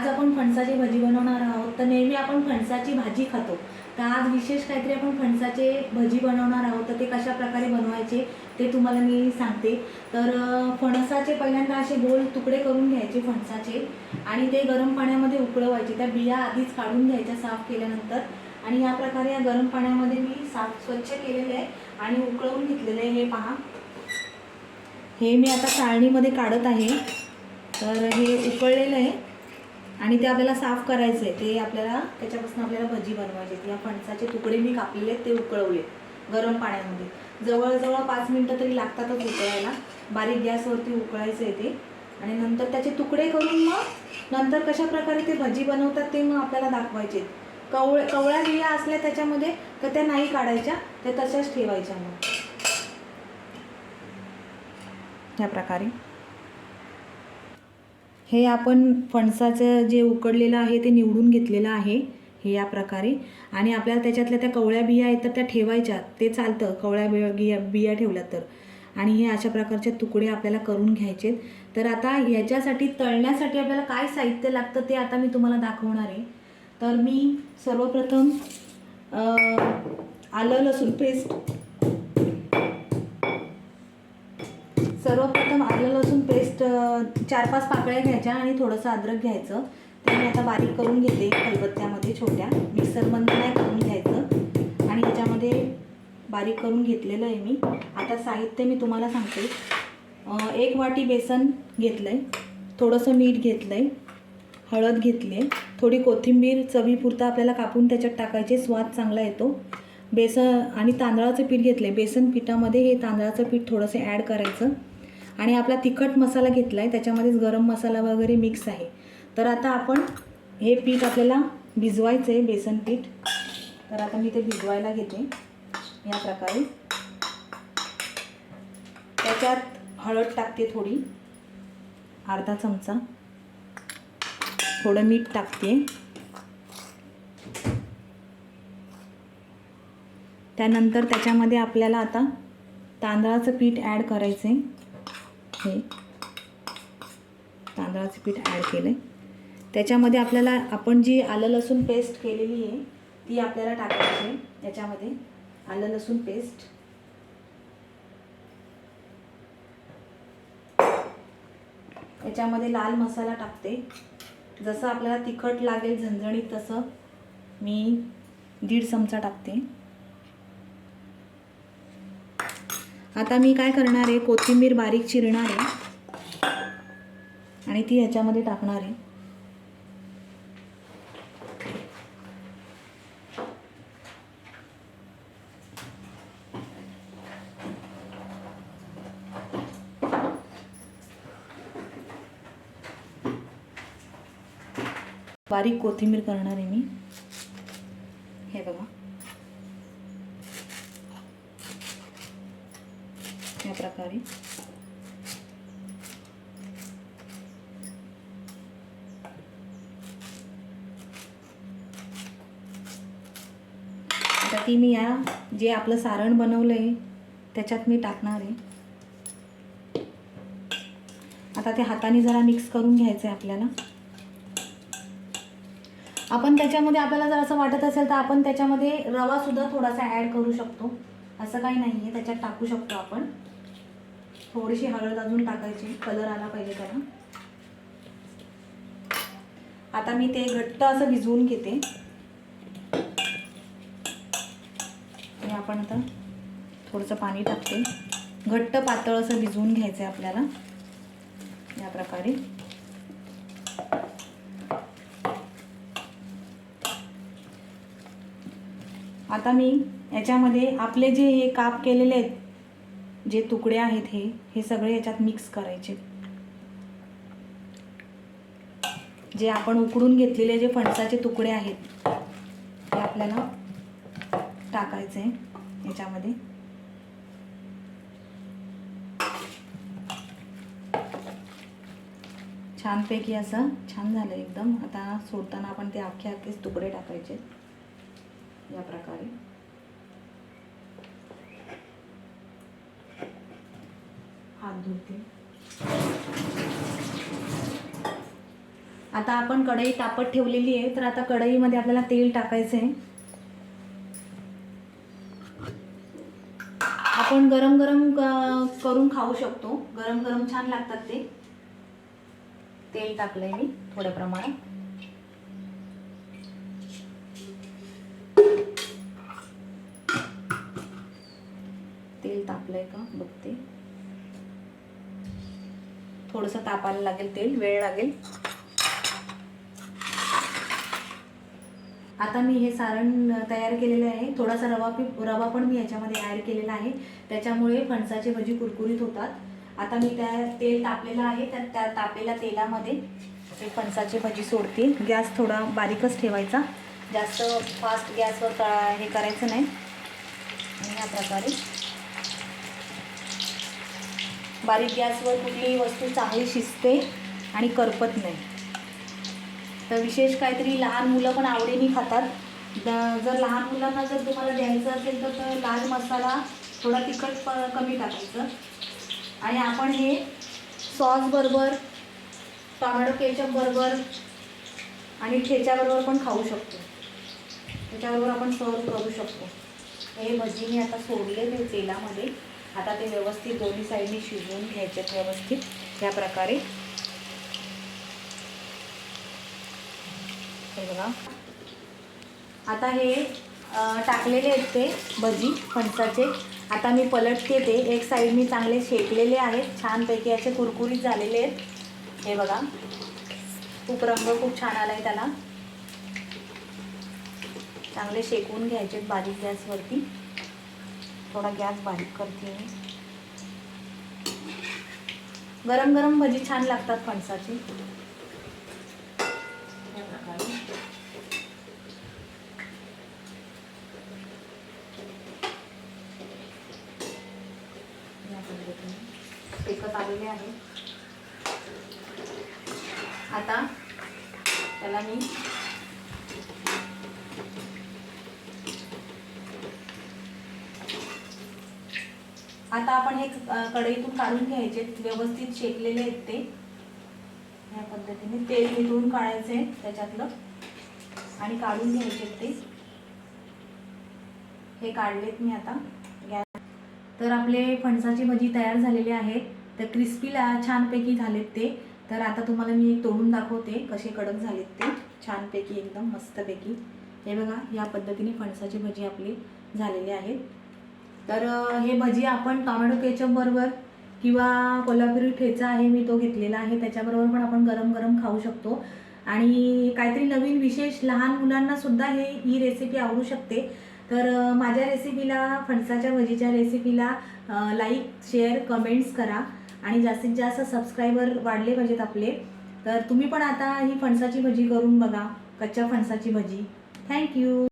आज आपण फणसाची भजी बनवणार आहोत. तर नेहमी आपण फणसाची भाजी खातो. तर आज विशेष काहीतरी आपण फणसाचे भजी बनवणार आहोत. तर ते कशा प्रकारे बनवायचे ते तुम्हाला मी सांगते. तर फणसाचे पहिल्यांदा असे गोल तुकडे करून घ्यायचे फणसाचे आणि ते गरम पाण्यामध्ये उकळवायचे. त्या बिया आधीच काढून घ्यायच्या साफ केल्यानंतर आणि या प्रकारे या गरम पाण्यामध्ये मी साफ स्वच्छ केलेले आहे आणि उकळवून घेतलेले आहे. हे पहा. हे मी आता चाळणीमध्ये काढत आहे. तर हे उकळलेलं आहे. आणि ते आपल्याला साफ करायचं आहे ते आपल्याला त्याच्यापासून आपल्याला भजी बनवायची या फणसाचे तुकडे मी कापलेले ते उकळवले गरम पाण्यामध्ये. जवळजवळ पाच मिनटं तरी लागतातच उकळायला. बारीक गॅसवरती उकळायचं आहे ते. आणि नंतर त्याचे तुकडे करून मग नंतर कशा प्रकारे ते भजी बनवतात ते मग आपल्याला दाखवायचे आहेत. कवळ कवळ्या बिया असल्या त्याच्यामध्ये तर त्या नाही काढायच्या त्या तशाच ठेवायच्या मग. या प्रकारे. हे आपण फणसाचं जे उकडलेलं आहे ते निवडून घेतलेलं आहे हे या प्रकारे. आणि आपल्याला त्याच्यातल्या त्या कवळ्या बिया आहेत तर त्या ठेवायच्या. ते चालतं कवळ्या बिया बिया बिया ठेवल्या तर. आणि हे अशा प्रकारचे तुकडे आपल्याला करून घ्यायचे तर आता ह्याच्यासाठी तळण्यासाठी आपल्याला काय साहित्य लागतं ते आता मी तुम्हाला दाखवणार आहे. तर मी सर्वप्रथम आलं लसूण पेस्ट सर्वप्रथम आलं लसूण पेस्ट चार पाच पाकळ्या घ्यायच्या आणि थोडंसं अद्रक घ्यायचं. ते मी आता बारीक करून घेते खलबत्त्यामध्ये छोट्या. मिक्सरमध्ये नाही करून घ्यायचं. आणि ह्याच्यामध्ये बारीक करून घेतलेलं आहे मी. आता साहित्य मी तुम्हाला सांगते. एक वाटी बेसन घेतलं आहे थोडंसं मीठ घेतलं आहे हळद घेतली आहे थोडी कोथिंबीर चवीपुरता आपल्याला कापून त्याच्यात टाकायचे. स्वाद चांगला येतो. बेसन आणि तांदळाचं पीठ घेतलं आहे बेसन पिठामध्ये हे तांदळाचं पीठ थोडंसं ॲड करायचं. आणि आपला तिखट मसाला घेतला आहे त्याच्यामध्येच गरम मसाला वगैरे मिक्स आहे. तर आता आपण हे पीठ आपल्याला भिजवायचं आहे बेसन पीठ. तर आता मी ते भिजवायला घेते या प्रकारे. त्याच्यात हळद टाकते थोडी अर्धा चमचा. थोडं मीठ टाकते. त्यानंतर त्याच्यामध्ये आपल्याला आता तांदळाचं पीठ ॲड करायचं आहे हे तांदळाचं पीठ ॲड केलं आहे त्याच्यामध्ये आपल्याला आपण जी आलं लसूण पेस्ट केलेली आहे ती आपल्याला टाकायची आहे. त्याच्यामध्ये आलं लसूण पेस्ट त्याच्यामध्ये लाल मसाला टाकते. जसं आपल्याला तिखट लागेल झणझणीत तसं मी दीड चमचा टाकते. आता मी काय करणार आहे? कोथिंबीर बारीक चिरणार आहे. आणि ती ह्याच्यामध्ये टाकणार आहे. बारीक कोथिंबीर करणार आहे मी. हे बघा. या प्रकारे. आता ती मी या जे आपलं सारण बनवलं आहे त्याच्यात मी टाकणार आहे. आता ते हाताने जरा मिक्स करून घ्यायचं आहे आपल्याला. आपण त्याच्यामध्ये आपल्याला जर असं वाटत असेल तर आपण त्याच्यामध्ये रवासुद्धा थोडासा ॲड करू शकतो. असं काही नाही आहे त्याच्यात टाकू शकतो आपण. थोडीशी हळद अजून टाकायची. कलर आला पाहिजे त्याला. आता मी ते घट्ट असं भिजवून घेते. आणि आपण आता थोडंसं पाणी टाकते. घट्ट पातळ असं भिजवून घ्यायचं आहे आपल्याला. या प्रकारे. आता मी याच्यामध्ये आपले जे हे काप केलेले आहेत जे तुकडे आहेत हे हे सगळे याच्यात मिक्स करायचे. जे आपण उकडून घेतलेले जे फणसाचे तुकडे आहेत ते आपल्याला टाकायचे याच्यामध्ये. छानपैकी असं छान झालं एकदम. आता सोडताना आपण ते अख्खे अख्खेच तुकडे टाकायचे. या प्रकारे. हात. धुते आता आपण कढई तापत ठेवलेली आहे तर आता कढईमध्ये आपल्याला तेल टाकायचं आहे. आपण गरम गरम करून खाऊ शकतो. गरम गरम छान लागतात ते. तेल टाकलंय मी थोड्या प्रमाणात. तेल तापलंय का? बघते. थोडंसं तापायला लागेल तेल वेळ लागेल. आता मी हे सारण तयार केलेलं आहे. थोडासा रवा पी रवा पण मी याच्यामध्ये ॲड केलेला आहे. त्याच्यामुळे फणसाची भजी कुरकुरीत होतात. आता मी त्या तेल तापलेलं आहे. त्या त्या तापलेल्या तेलामध्ये ते फणसाची भजी सोडतील. गॅस थोडा बारीकच ठेवायचा. जास्त फास्ट गॅसवर हे करायचं नाही. आणि ह्या प्रकारे बारीक गॅसवर कुठलीही वस्तू चांगली शिजते आणि करपत नाही. तर विशेष काहीतरी लहान मुलं पण आवडीने खातात. जर लहान मुलांना जर तुम्हाला द्यायचं असेल तर लाल मसाला थोडा तिखट प- कमी टाकायचं. आणि आपण हे सॉसबरोबर टॉमॅटो केचपबरोबर बरोबर आणि ठेच्याबरोबर पण खाऊ शकतो. त्याच्याबरोबर आपण सर्व करू शकतो. हे भजी मी आता सोडले ते तेलामध्ये. आता ते व्यवस्थित दोन्ही साईडने शिजवून घ्यायचे व्यवस्थित. ह्या प्रकारे. हे बघा. आता हे टाकलेले आहेत ते भजी फणसाचे. आता मी पलटते ते. एक साईड मी चांगले शेकलेले आहेत. छानपैकी असे कुरकुरीत झालेले आहेत. हे बघा. खूप रंग खूप छान आला आहे त्याला. चांगले शेकवून घ्यायचे बारीक गॅसवरती. थोडा गॅस बारीक करते गरम गरम भजी छान लागतात फणसाची. शेकत आलेले आहे. आता त्याला मी आता आपण हे कढईतून काढून घ्यायचे व्यवस्थित शेकलेले आहेत ते. या पद्धतीने तेल निथळून काढायचे त्याच्यातलं. आणि काढून घ्यायचे ते. हे काढलेत मी आता. गॅस तर आपले फणसाची भजी तयार झालेली आहेत तर क्रिस्पीला छानपैकी झालेत ते. तर आता तुम्हाला मी तोडून दाखवते कसे कडक झालेत ते. छानपैकी एकदम मस्तपैकी. हे बघा या पद्धतीने फणसाची भजी आपली झालेली आहेत. तर हे भजी आपण टॉमॅटो केचप बरोबर किंवा कोल्हापुरी ठेचा आहे मी तो घेतलेला आहे. त्याच्याबरोबर पण आपण गरम गरम खाऊ शकतो. आणि काहीतरी नवीन विशेष लहान मुलांना सुद्धा हे ही रेसिपी आवडू शकते. तर माझ्या रेसिपीला फणसाच्या भजीच्या रेसिपीला लाईक शेअर कमेंट्स करा. आणि जास्तीत जास्त सबस्क्रायबर वाढले पाहिजेत आपले. तर तुम्ही पण आता ही फणसाची भजी करून बघा. कच्च्या फणसाची भजी. थँक्यू